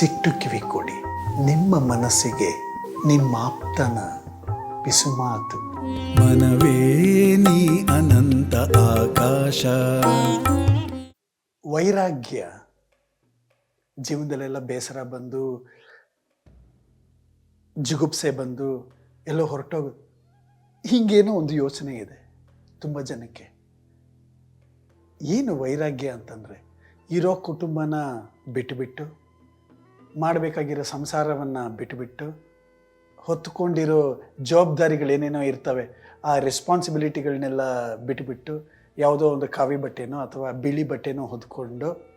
ಮನಸ್ಸಿಟ್ಟು ಕಿವಿ ಕೊಡಿ. ನಿಮ್ಮ ಮನಸ್ಸಿಗೆ ನಿಮ್ಮ ಆಪ್ತನ ಪಿಸುಮಾತು ಮನವೇ ನೀ ಅನಂತ ಆಕಾಶ. ವೈರಾಗ್ಯ ಜೀವನದಲ್ಲೆಲ್ಲ ಬೇಸರ ಬಂದು ಜಿಗುಪ್ಸೆ ಬಂದು ಎಲ್ಲೋ ಹೊರಟೋಗು. ಹೀಗೇನೋ ಒಂದು ಯೋಚನೆ ಇದೆ ತುಂಬ ಜನಕ್ಕೆ. ಏನು ವೈರಾಗ್ಯ ಅಂತಂದರೆ ಇರೋ ಕುಟುಂಬನ ಬಿಟ್ಟುಬಿಟ್ಟು ಮಾಡಬೇಕಾಗಿರೋ ಸಂಸಾರವನ್ನು ಬಿಟ್ಟುಬಿಟ್ಟು ಹೊತ್ತುಕೊಂಡಿರೋ ಜವಾಬ್ದಾರಿಗಳೇನೇನೋ ಇರ್ತವೆ, ಆ ರೆಸ್ಪಾನ್ಸಿಬಿಲಿಟಿಗಳನ್ನೆಲ್ಲ ಬಿಟ್ಟುಬಿಟ್ಟು ಯಾವುದೋ ಒಂದು ಕಾವಿ ಬಟ್ಟೆನೋ ಅಥವಾ ಬಿಳಿ ಬಟ್ಟೆನೋ ಹೊದ್ಕೊಂಡು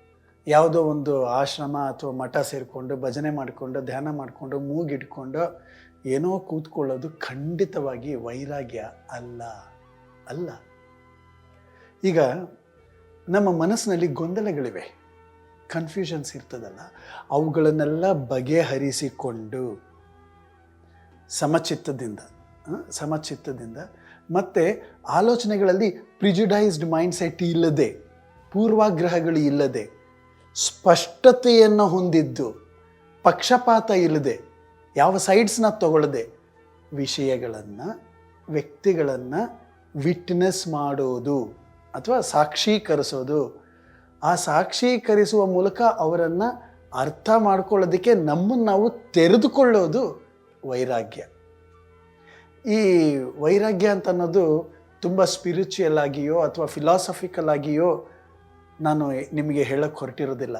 ಯಾವುದೋ ಒಂದು ಆಶ್ರಮ ಅಥವಾ ಮಠ ಸೇರಿಕೊಂಡು ಭಜನೆ ಮಾಡಿಕೊಂಡು, ಧ್ಯಾನ ಮಾಡಿಕೊಂಡು ಮೂಗಿಟ್ಕೊಂಡು ಏನೋ ಕೂತ್ಕೊಳ್ಳೋದು ಖಂಡಿತವಾಗಿ ವೈರಾಗ್ಯ ಅಲ್ಲ ಅಲ್ಲ. ಈಗ ನಮ್ಮ ಮನಸ್ಸಿನಲ್ಲಿ ಗೊಂದಲಗಳಿವೆ. ಕನ್ಫ್ಯೂಷನ್ಸ್ ಇರ್ತದಲ್ಲ, ಅವುಗಳನ್ನೆಲ್ಲ ಬಗೆಹರಿಸಿಕೊಂಡು ಸಮಚಿತ್ತದಿಂದ ಸಮಚಿತ್ತದಿಂದ ಮತ್ತು ಆಲೋಚನೆಗಳಲ್ಲಿ ಪ್ರಿಜುಡೈಸ್ಡ್ ಮೈಂಡ್ಸೆಟ್ ಇಲ್ಲದೆ, ಪೂರ್ವಾಗ್ರಹಗಳು ಇಲ್ಲದೆ, ಸ್ಪಷ್ಟತೆಯನ್ನು ಹೊಂದಿದ್ದು, ಪಕ್ಷಪಾತ ಇಲ್ಲದೆ, ಯಾವ ಸೈಡ್ಸ್ನ ತಗೊಳ್ಳದೆ ವಿಷಯಗಳನ್ನು, ವ್ಯಕ್ತಿಗಳನ್ನು ವಿಟ್ನೆಸ್ ಮಾಡೋದು ಅಥವಾ ಸಾಕ್ಷೀಕರಿಸೋದು ಆ ಸಾಕ್ಷೀಕರಿಸುವ ಮೂಲಕ ಅವರನ್ನು ಅರ್ಥ ಮಾಡ್ಕೊಳ್ಳೋದಕ್ಕೆ ನಮ್ಮನ್ನು ನಾವು ತೆರೆದುಕೊಳ್ಳೋದು ವೈರಾಗ್ಯ. ಈ ವೈರಾಗ್ಯ ಅಂತ ಅನ್ನೋದು ತುಂಬ ಸ್ಪಿರಿಚುಯಲ್ ಆಗಿಯೋ ಅಥವಾ ಫಿಲಾಸಫಿಕಲ್ ಆಗಿಯೋ ನಾನು ನಿಮಗೆ ಹೇಳಕ್ಕೆ ಹೊರಟಿರೋದಿಲ್ಲ.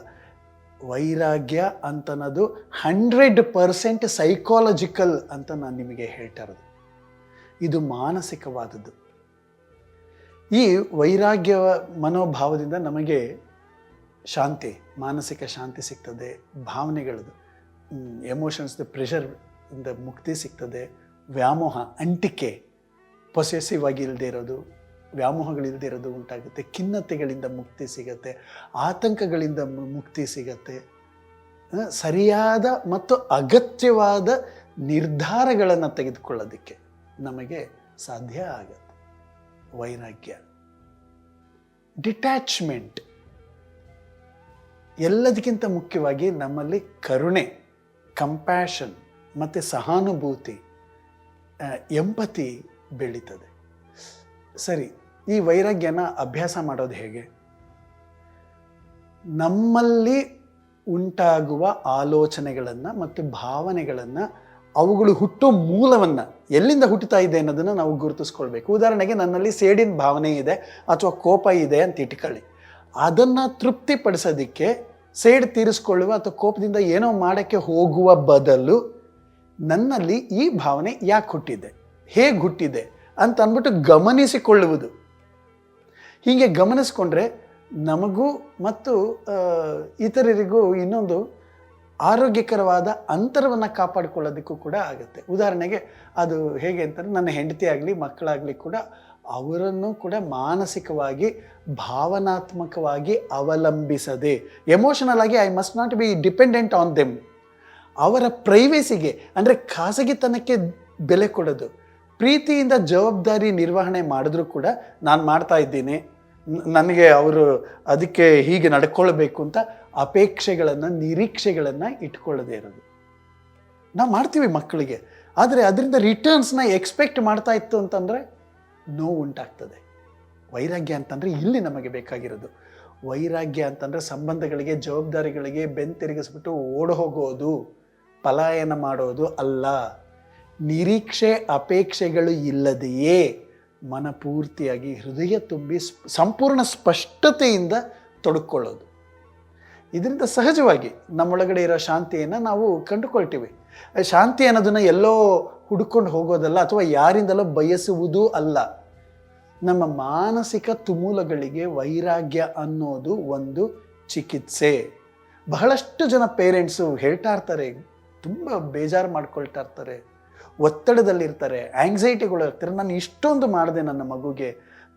ವೈರಾಗ್ಯ ಅಂತನ್ನೋದು ಹಂಡ್ರೆಡ್ ಪರ್ಸೆಂಟ್ ಸೈಕಾಲಜಿಕಲ್ ಅಂತ ನಾನು ನಿಮಗೆ ಹೇಳ್ತಾ ಇರೋದು. ಇದು ಮಾನಸಿಕವಾದದ್ದು. ಈ ವೈರಾಗ್ಯ ಮನೋಭಾವದಿಂದ ನಮಗೆ ಶಾಂತಿ, ಮಾನಸಿಕ ಶಾಂತಿ ಸಿಗ್ತದೆ ಭಾವನೆಗಳದ್ದು ಎಮೋಷನ್ಸ್ದ ಪ್ರೆಷರ್ ಇಂದ ಮುಕ್ತಿ ಸಿಗ್ತದೆ, ವ್ಯಾಮೋಹ, ಅಂಟಿಕೆ ಪೊಸೆಸಿವ್ ಆಗಿ ಇಲ್ಲದೆ ಇರೋದು ವ್ಯಾಮೋಹಗಳಿಲ್ಲದೆ ಇರೋದು ಉಂಟಾಗುತ್ತೆ, ಖಿನ್ನತೆಗಳಿಂದ ಮುಕ್ತಿ ಸಿಗತ್ತೆ, ಆತಂಕಗಳಿಂದ ಮುಕ್ತಿ ಸಿಗತ್ತೆ ಸರಿಯಾದ ಮತ್ತು ಅಗತ್ಯವಾದ ನಿರ್ಧಾರಗಳನ್ನು ತೆಗೆದುಕೊಳ್ಳೋದಕ್ಕೆ ನಮಗೆ ಸಾಧ್ಯ ಆಗತ್ತೆ. ವೈರಾಗ್ಯ ಡಿಟ್ಯಾಚ್ಮೆಂಟ್ ಎಲ್ಲದಕ್ಕಿಂತ ಮುಖ್ಯವಾಗಿ ನಮ್ಮಲ್ಲಿ ಕರುಣೆ ಕಂಪ್ಯಾಷನ್ ಮತ್ತು ಸಹಾನುಭೂತಿ ಎಂಪತಿ ಬೆಳೀತದೆ. ಸರಿ, ಈ ವೈರಾಗ್ಯನ ಅಭ್ಯಾಸ ಮಾಡೋದು ಹೇಗೆ? ನಮ್ಮಲ್ಲಿ ಉಂಟಾಗುವ ಆಲೋಚನೆಗಳನ್ನು ಮತ್ತು ಭಾವನೆಗಳನ್ನು ಅವುಗಳು ಹುಟ್ಟೋ ಮೂಲವನ್ನು ಎಲ್ಲಿಂದ ಹುಟ್ಟುತ್ತಾ ಇದೆ ಅನ್ನೋದನ್ನು ನಾವು ಗುರುತಿಸ್ಕೊಳ್ಬೇಕು. ಉದಾಹರಣೆಗೆ ನನ್ನಲ್ಲಿ ಸೇಡಿನ ಭಾವನೆ ಇದೆ ಅಥವಾ ಕೋಪ ಇದೆ ಅಂತ ಇಟ್ಕೊಳ್ಳಿ. ಅದನ್ನು ತೃಪ್ತಿಪಡಿಸೋದಕ್ಕೆ ಸೇಡ್ ತೀರಿಸ್ಕೊಳ್ಳುವ ಅಥವಾ ಕೋಪದಿಂದ ಏನೋ ಮಾಡೋಕ್ಕೆ ಹೋಗುವ ಬದಲು ನನ್ನಲ್ಲಿ ಈ ಭಾವನೆ ಯಾಕೆ ಹುಟ್ಟಿದೆ? ಹೇಗೆ ಹುಟ್ಟಿದೆ ಅಂತ ಅಂದ್ಬಿಟ್ಟು ಗಮನಿಸಿಕೊಳ್ಳುವುದು. ಹೀಗೆ ಗಮನಿಸ್ಕೊಂಡ್ರೆ ನಮಗೂ ಮತ್ತು ಇತರರಿಗೂ ಇನ್ನೊಂದು ಆರೋಗ್ಯಕರವಾದ ಅಂತರವನ್ನು ಕಾಪಾಡಿಕೊಳ್ಳೋದಕ್ಕೂ ಕೂಡ ಆಗುತ್ತೆ. ಉದಾಹರಣೆಗೆ ಅದು ಹೇಗೆ ಅಂತಂದರೆ, ನನ್ನ ಹೆಂಡತಿ ಆಗಲಿ ಮಕ್ಕಳಾಗಲಿ ಕೂಡ ಅವರನ್ನು ಕೂಡ ಮಾನಸಿಕವಾಗಿ, ಭಾವನಾತ್ಮಕವಾಗಿ ಅವಲಂಬಿಸದೆ ಎಮೋಷನಲ್ ಆಗಿ I must not be dependent on them ಅವರ ಪ್ರೈವೇಸಿಗೆ ಅಂದರೆ ಖಾಸಗಿತನಕ್ಕೆ ಬೆಲೆ ಕೊಡೋದು. ಪ್ರೀತಿಯಿಂದ ಜವಾಬ್ದಾರಿ ನಿರ್ವಹಣೆ ಮಾಡಿದ್ರೂ ಕೂಡ ನಾನು ಮಾಡ್ತಾ ಇದ್ದೀನಿ. ನನಗೆ ಅವರು ಅದಕ್ಕೆ ಹೀಗೆ ನಡ್ಕೊಳ್ಬೇಕು ಅಂತ ಅಪೇಕ್ಷೆಗಳನ್ನು, ನಿರೀಕ್ಷೆಗಳನ್ನು ಇಟ್ಕೊಳ್ಳದೇ ಇರೋದು. ನಾವು ಮಾಡ್ತೀವಿ ಮಕ್ಕಳಿಗೆ. ಆದರೆ ಅದರಿಂದ ರಿಟರ್ನ್ಸ್ನ ಎಕ್ಸ್ಪೆಕ್ಟ್ ಮಾಡ್ತಾ ಇತ್ತು ಅಂತಂದರೆ ನೋವು ಉಂಟಾಗ್ತದೆ. ವೈರಾಗ್ಯ ಅಂತಂದರೆ ಇಲ್ಲಿ ನಮಗೆ ಬೇಕಾಗಿರೋದು. ವೈರಾಗ್ಯ ಅಂತಂದರೆ ಸಂಬಂಧಗಳಿಗೆ, ಜವಾಬ್ದಾರಿಗಳಿಗೆ ಬೆನ್ನು ತಿರುಗಿಸ್ಬಿಟ್ಟು ಓಡಿ ಹೋಗೋದು ಪಲಾಯನ ಮಾಡೋದು ಅಲ್ಲ. ನಿರೀಕ್ಷೆ, ಅಪೇಕ್ಷೆಗಳು ಇಲ್ಲದೆಯೇ ಮನಪೂರ್ತಿಯಾಗಿ ಹೃದಯ ತುಂಬಿ ಸ್ಪ್- ಸಂಪೂರ್ಣ ಸ್ಪಷ್ಟತೆಯಿಂದ ತೊಡಕೊಳ್ಳೋದು. ಇದರಿಂದ ಸಹಜವಾಗಿ ನಮ್ಮೊಳಗಡೆ ಇರೋ ಶಾಂತಿಯನ್ನು ನಾವು ಕಂಡುಕೊಳ್ತೀವಿ. ಶಾಂತಿ ಅನ್ನೋದನ್ನು ಎಲ್ಲೋ ಹುಡುಕೊಂಡು ಹೋಗೋದಲ್ಲ ಅಥವಾ ಯಾರಿಂದಲೋ ಬಯಸುವುದೂ ಅಲ್ಲ. ನಮ್ಮ ಮಾನಸಿಕ ತುಮೂಲಗಳಿಗೆ ವೈರಾಗ್ಯ ಅನ್ನೋದು ಒಂದು ಚಿಕಿತ್ಸೆ. ಬಹಳಷ್ಟು ಜನ ಪೇರೆಂಟ್ಸು ಹೇಳ್ತಾ ಇರ್ತಾರೆ, ತುಂಬ ಬೇಜಾರು ಮಾಡ್ಕೊಳ್ತಾ ಇರ್ತಾರೆ, ಒತ್ತಡದಲ್ಲಿರ್ತಾರೆ ಆಂಗ್ಸೈಟಿಗಳು ಇರ್ತಾರೆ. ನಾನು ಇಷ್ಟೊಂದು ಮಾಡಿದೆ ನನ್ನ ಮಗುಗೆ,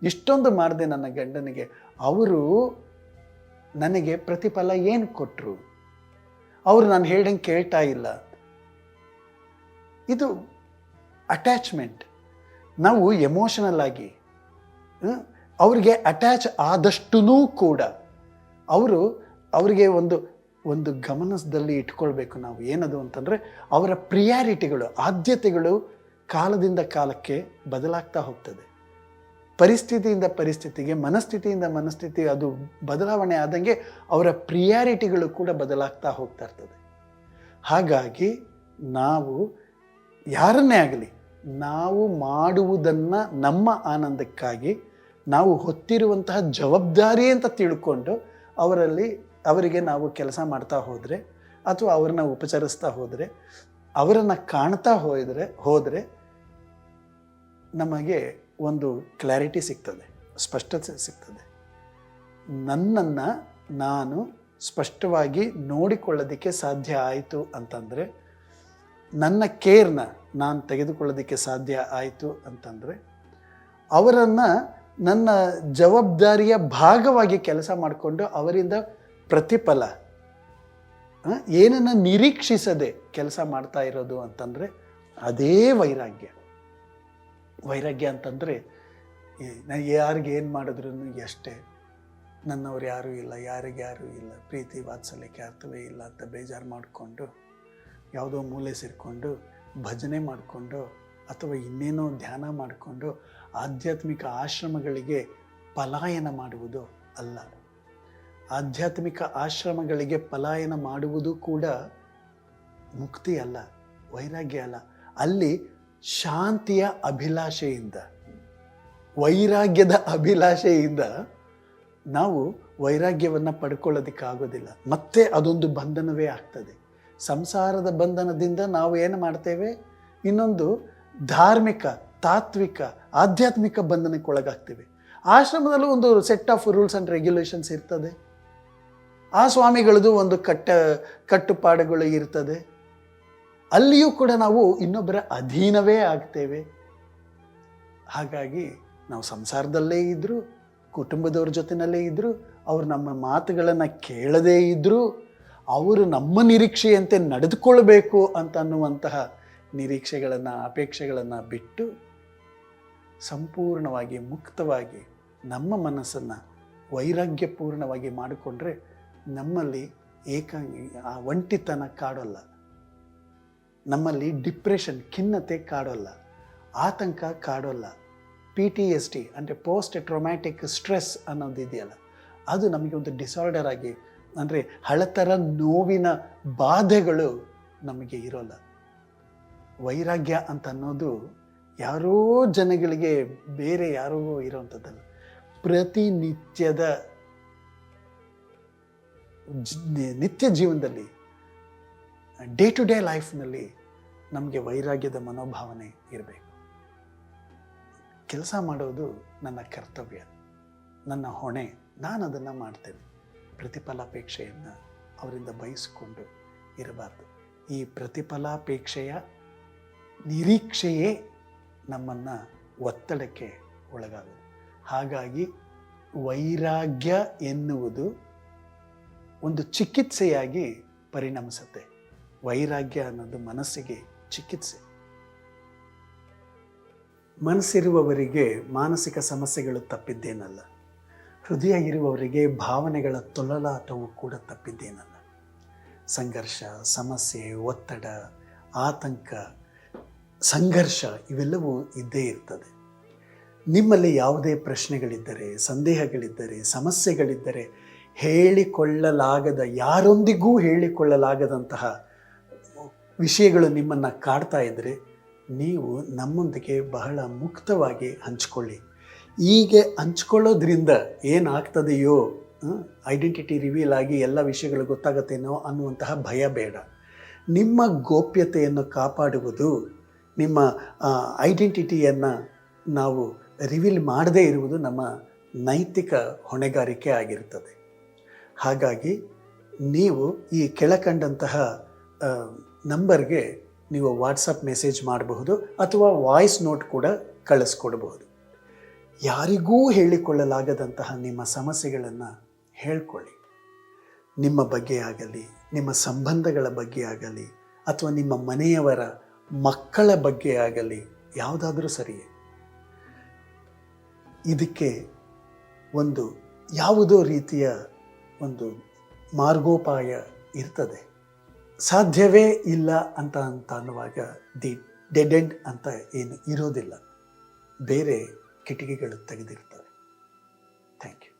ಇಷ್ಟೊಂದು ಮಾಡಿದೆ ನನ್ನ ಗಂಡನಿಗೆ. ಅವರು ನನಗೆ ಪ್ರತಿಫಲ ಏನು ಕೊಟ್ಟರು ಅವರು ನಾನು ಹೇಳಂಗೆ ಕೇಳ್ತಾ ಇಲ್ಲ. ಇದು ಅಟ್ಯಾಚ್ಮೆಂಟ್ ನಾವು ಎಮೋಷನಲ್ ಆಗಿ ಅವರಿಗೆ ಅಟ್ಯಾಚ್ ಆದಷ್ಟೂ ಕೂಡ ಅವರು ಅವರಿಗೆ ಒಂದು ಒಂದು ಗಮನದಲ್ಲಿ ಇಟ್ಕೊಳ್ಬೇಕು ನಾವು. ಏನದು ಅಂತಂದರೆ ಅವರ ಪ್ರಿಯಾರಿಟಿಗಳು ಆದ್ಯತೆಗಳು ಕಾಲದಿಂದ ಕಾಲಕ್ಕೆ ಬದಲಾಗ್ತಾ ಹೋಗ್ತದೆ. ಪರಿಸ್ಥಿತಿಯಿಂದ ಪರಿಸ್ಥಿತಿಗೆ, ಮನಸ್ಥಿತಿಯಿಂದ ಮನಸ್ಥಿತಿ ಅದು ಬದಲಾವಣೆ ಆದಂಗೆ ಅವರ ಪ್ರಿಯಾರಿಟಿಗಳು ಕೂಡ ಬದಲಾಗ್ತಾ ಹೋಗ್ತಾ ಇರ್ತದೆ. ಹಾಗಾಗಿ ನಾವು ಯಾರನ್ನೇ ಆಗಲಿ ನಾವು ಮಾಡುವುದನ್ನು ನಮ್ಮ ಆನಂದಕ್ಕಾಗಿ, ನಾವು ಹೊತ್ತಿರುವಂತಹ ಜವಾಬ್ದಾರಿ ಅಂತ ತಿಳ್ಕೊಂಡು ಅವರಲ್ಲಿ, ಅವರಿಗೆ ನಾವು ಕೆಲಸ ಮಾಡ್ತಾ ಹೋದರೆ ಅಥವಾ ಅವ್ರನ್ನ ಉಪಚರಿಸ್ತಾ ಹೋದರೆ, ಅವರನ್ನು ಕಾಣ್ತಾ ಹೋದರೆ ಹೋದರೆ ನಮಗೆ ಒಂದು ಕ್ಲಾರಿಟಿ ಸಿಗ್ತದೆ, ಸ್ಪಷ್ಟತೆ ಸಿಗ್ತದೆ. ನನ್ನನ್ನು ನಾನು ಸ್ಪಷ್ಟವಾಗಿ ನೋಡಿಕೊಳ್ಳೋದಕ್ಕೆ ಸಾಧ್ಯ ಆಯಿತು ಅಂತಂದರೆ, ನನ್ನ ಕೇರ್ನ ನಾನು ತೆಗೆದುಕೊಳ್ಳೋದಕ್ಕೆ ಸಾಧ್ಯ ಆಯಿತು ಅಂತಂದರೆ, ಅವರನ್ನು ನನ್ನ ಜವಾಬ್ದಾರಿಯ ಭಾಗವಾಗಿ ಕೆಲಸ ಮಾಡಿಕೊಂಡು ಅವರಿಂದ ಪ್ರತಿಫಲ ಏನನ್ನು ನಿರೀಕ್ಷಿಸದೆ ಕೆಲಸ ಮಾಡ್ತಾ ಇರೋದು ಅಂತಂದರೆ ಅದೇ ವೈರಾಗ್ಯ. ವೈರಾಗ್ಯ ಅಂತಂದರೆ ನಾನು ಯಾರಿಗೆ ಏನು ಮಾಡಿದ್ರು ಎಷ್ಟೇ, ನನ್ನವ್ರು ಯಾರೂ ಇಲ್ಲ, ಯಾರಿಗೆ ಯಾರೂ ಇಲ್ಲ, ಪ್ರೀತಿ ವಾತ್ಸಲ್ಯಕ್ಕೆ ಅರ್ಥವೇ ಇಲ್ಲ ಅಂತ ಬೇಜಾರು ಮಾಡಿಕೊಂಡು, ಯಾವುದೋ ಮೂಲೆ ಸೇರಿಕೊಂಡು ಭಜನೆ ಮಾಡಿಕೊಂಡು ಅಥವಾ ಇನ್ನೇನೋ ಧ್ಯಾನ ಮಾಡಿಕೊಂಡು ಆಧ್ಯಾತ್ಮಿಕ ಆಶ್ರಮಗಳಿಗೆ ಪಲಾಯನ ಮಾಡುವುದು ಅಲ್ಲ. ಆಧ್ಯಾತ್ಮಿಕ ಆಶ್ರಮಗಳಿಗೆ ಪಲಾಯನ ಮಾಡುವುದು ಕೂಡ ಮುಕ್ತಿ ಅಲ್ಲ, ವೈರಾಗ್ಯ ಅಲ್ಲ. ಅಲ್ಲಿ ಶಾಂತಿಯ ಅಭಿಲಾಷೆಯಿಂದ, ವೈರಾಗ್ಯದ ಅಭಿಲಾಷೆಯಿಂದ ನಾವು ವೈರಾಗ್ಯವನ್ನು ಪಡ್ಕೊಳ್ಳೋದಕ್ಕಾಗೋದಿಲ್ಲ. ಮತ್ತೆ ಅದೊಂದು ಬಂಧನವೇ ಆಗ್ತದೆ. ಸಂಸಾರದ ಬಂಧನದಿಂದ ನಾವು ಏನು ಮಾಡ್ತೇವೆ? ಇನ್ನೊಂದು ಧಾರ್ಮಿಕ, ತಾತ್ವಿಕ, ಆಧ್ಯಾತ್ಮಿಕ ಬಂಧನಕ್ಕೆ ಒಳಗಾಗ್ತೇವೆ. ಆಶ್ರಮದಲ್ಲೂ ಒಂದು set of rules and regulations ಇರ್ತದೆ. ಆ ಸ್ವಾಮಿಗಳದು ಒಂದು ಕಟ್ಟ, ಕಟ್ಟುಪಾಡುಗಳು ಇರ್ತದೆ. ಅಲ್ಲಿಯೂ ಕೂಡ ನಾವು ಇನ್ನೊಬ್ಬರ ಅಧೀನವೇ ಆಗ್ತೇವೆ. ಹಾಗಾಗಿ ನಾವು ಸಂಸಾರದಲ್ಲೇ ಇದ್ದರೂ ಕುಟುಂಬದವ್ರ ಜೊತೆಯಲ್ಲೇ ಇದ್ದರೂ ಅವ್ರು ನಮ್ಮ ಮಾತುಗಳನ್ನು ಕೇಳದೇ ಇದ್ದರೂ ಅವರು ನಮ್ಮ ನಿರೀಕ್ಷೆಯಂತೆ ನಡೆದುಕೊಳ್ಬೇಕು ಅಂತ ಅನ್ನುವಂತಹ ನಿರೀಕ್ಷೆಗಳನ್ನು, ಅಪೇಕ್ಷೆಗಳನ್ನು ಬಿಟ್ಟು ಸಂಪೂರ್ಣವಾಗಿ, ಮುಕ್ತವಾಗಿ ನಮ್ಮ ಮನಸ್ಸನ್ನು ವೈರಾಗ್ಯಪೂರ್ಣವಾಗಿ ಮಾಡಿಕೊಂಡ್ರೆ ನಮ್ಮಲ್ಲಿ ಏಕಾಂಗಿ, ಆ ಒಂಟಿತನ ಕಾಡೋಲ್ಲ. ನಮ್ಮಲ್ಲಿ ಡಿಪ್ರೆಷನ್, ಖಿನ್ನತೆ ಕಾಡೋಲ್ಲ. ಆತಂಕ ಕಾಡೋಲ್ಲ. ಪಿ ಟಿ ಎಸ್ ಟಿ ಅಂದರೆ ಪೋಸ್ಟ್ ಟ್ರೊಮ್ಯಾಟಿಕ್ ಸ್ಟ್ರೆಸ್ ಅನ್ನೋದು ಇದೆಯಲ್ಲ ಅದು ನಮಗೆ ಒಂದು ಡಿಸಾರ್ಡರ್ ಆಗಿ ಅಂದರೆ ಹಳತರ ನೋವಿನ ಬಾಧೆಗಳು ನಮಗೆ ಇರೋಲ್ಲ. ವೈರಾಗ್ಯ ಅಂತ ಅನ್ನೋದು ಯಾರೋ ಜನಗಳಿಗೆ ಬೇರೆ ಯಾರೋ ಇರೋವಂಥದ್ದಲ್ಲ ಪ್ರತಿನಿತ್ಯದ ನಿತ್ಯ ಜೀವನದಲ್ಲಿ, ಡೇ ಟು ಡೇ ಲೈಫ್ನಲ್ಲಿ ನಮಗೆ ವೈರಾಗ್ಯದ ಮನೋಭಾವನೆ ಇರಬೇಕು. ಕೆಲಸ ಮಾಡೋದು ನನ್ನ ಕರ್ತವ್ಯ, ನನ್ನ ಹೊಣೆ ನಾನು ಅದನ್ನು ಮಾಡ್ತೇನೆ. ಪ್ರತಿಫಲಾಪೇಕ್ಷೆಯನ್ನು ಅವರಿಂದ ಬಯಸಿಕೊಂಡು ಇರಬಾರ್ದು. ಈ ಪ್ರತಿಫಲಾಪೇಕ್ಷೆಯ ನಿರೀಕ್ಷೆಯೇ ನಮ್ಮನ್ನು ಒತ್ತಡಕ್ಕೆ ಒಳಗಾಗುವುದು ಹಾಗಾಗಿ ವೈರಾಗ್ಯ ಎನ್ನುವುದು ಒಂದು ಚಿಕಿತ್ಸೆಯಾಗಿ ಪರಿಣಮಿಸುತ್ತೆ. ವೈರಾಗ್ಯ ಅನ್ನೋದು ಮನಸ್ಸಿಗೆ ಚಿಕಿತ್ಸೆ. ಮನಸ್ಸಿರುವವರಿಗೆ ಮಾನಸಿಕ ಸಮಸ್ಯೆಗಳು ತಪ್ಪಿದ್ದೇನಲ್ಲ. ಹೃದಯ ಇರುವವರಿಗೆ ಭಾವನೆಗಳ ತೊಳಲಾಟವು ಕೂಡ ತಪ್ಪಿದ್ದೇನಲ್ಲ ಸಂಘರ್ಷ, ಸಮಸ್ಯೆ, ಒತ್ತಡ, ಆತಂಕ, ಸಂಘರ್ಷ ಇವೆಲ್ಲವೂ ಇದ್ದೇ ಇರ್ತದೆ. ನಿಮ್ಮಲ್ಲಿ ಯಾವುದೇ ಪ್ರಶ್ನೆಗಳಿದ್ದರೆ, ಸಂದೇಹಗಳಿದ್ದರೆ, ಸಮಸ್ಯೆಗಳಿದ್ದರೆ ಹೇಳಿಕೊಳ್ಳಲಾಗದ, ಯಾರೊಂದಿಗೂ ಹೇಳಿಕೊಳ್ಳಲಾಗದಂತಹ ವಿಷಯಗಳು ನಿಮ್ಮನ್ನು ಕಾಡ್ತಾ ಇದ್ದರೆ ನೀವು ನಮ್ಮೊಂದಿಗೆ ಬಹಳ ಮುಕ್ತವಾಗಿ ಹಂಚ್ಕೊಳ್ಳಿ. ಹೀಗೆ ಹಂಚ್ಕೊಳ್ಳೋದ್ರಿಂದ ಏನಾಗ್ತದೆಯೋ ಐಡೆಂಟಿಟಿ ರಿವೀಲ್ ಆಗಿ ಎಲ್ಲ ವಿಷಯಗಳು ಗೊತ್ತಾಗತ್ತೇನೋ ಅನ್ನುವಂತಹ ಭಯ ಬೇಡ. ನಿಮ್ಮ ಗೋಪ್ಯತೆಯನ್ನು ಕಾಪಾಡುವುದು, ನಿಮ್ಮ ಐಡೆಂಟಿಟಿಯನ್ನು ನಾವು ರಿವೀಲ್ ಮಾಡದೇ ಇರುವುದು ನಮ್ಮ ನೈತಿಕ ಹೊಣೆಗಾರಿಕೆ ಆಗಿರುತ್ತದೆ ಹಾಗಾಗಿ ನೀವು ಈ ಕೆಳಕಂಡಂತಹ ನಂಬರ್ಗೆ ನೀವು ವಾಟ್ಸಪ್ ಮೆಸೇಜ್ ಮಾಡಬಹುದು ಅಥವಾ ವಾಯ್ಸ್ ನೋಟ್ ಕೂಡ ಕಳಿಸ್ಕೊಡ್ಬಹುದು. ಯಾರಿಗೂ ಹೇಳಿಕೊಳ್ಳಲಾಗದಂತಹ ನಿಮ್ಮ ಸಮಸ್ಯೆಗಳನ್ನು ಹೇಳ್ಕೊಳ್ಳಿ. ನಿಮ್ಮ ಬಗ್ಗೆ ಆಗಲಿ, ನಿಮ್ಮ ಸಂಬಂಧಗಳ ಬಗ್ಗೆ ಆಗಲಿ, ಅಥವಾ ನಿಮ್ಮ ಮನೆಯವರ ಮಕ್ಕಳ ಬಗ್ಗೆ ಆಗಲಿ, ಯಾವುದಾದ್ರೂ ಸರಿಯೇ. ಇದಕ್ಕೆ ಒಂದು ಯಾವುದೋ ರೀತಿಯ ಒಂದು ಮಾರ್ಗೋಪಾಯ ಇರ್ತದೆ. ಸಾಧ್ಯವೇ ಇಲ್ಲ ಅಂತ ಅಂತ ಅನ್ನುವಾಗ ದಿ ಡೆಡ್ ಎಂಡ್ ಅಂತ ಏನು ಇರೋದಿಲ್ಲ. ಬೇರೆ ಕಿಟಕಿಗಳು ತೆಗೆದಿರ್ತವೆ ಥ್ಯಾಂಕ್ ಯು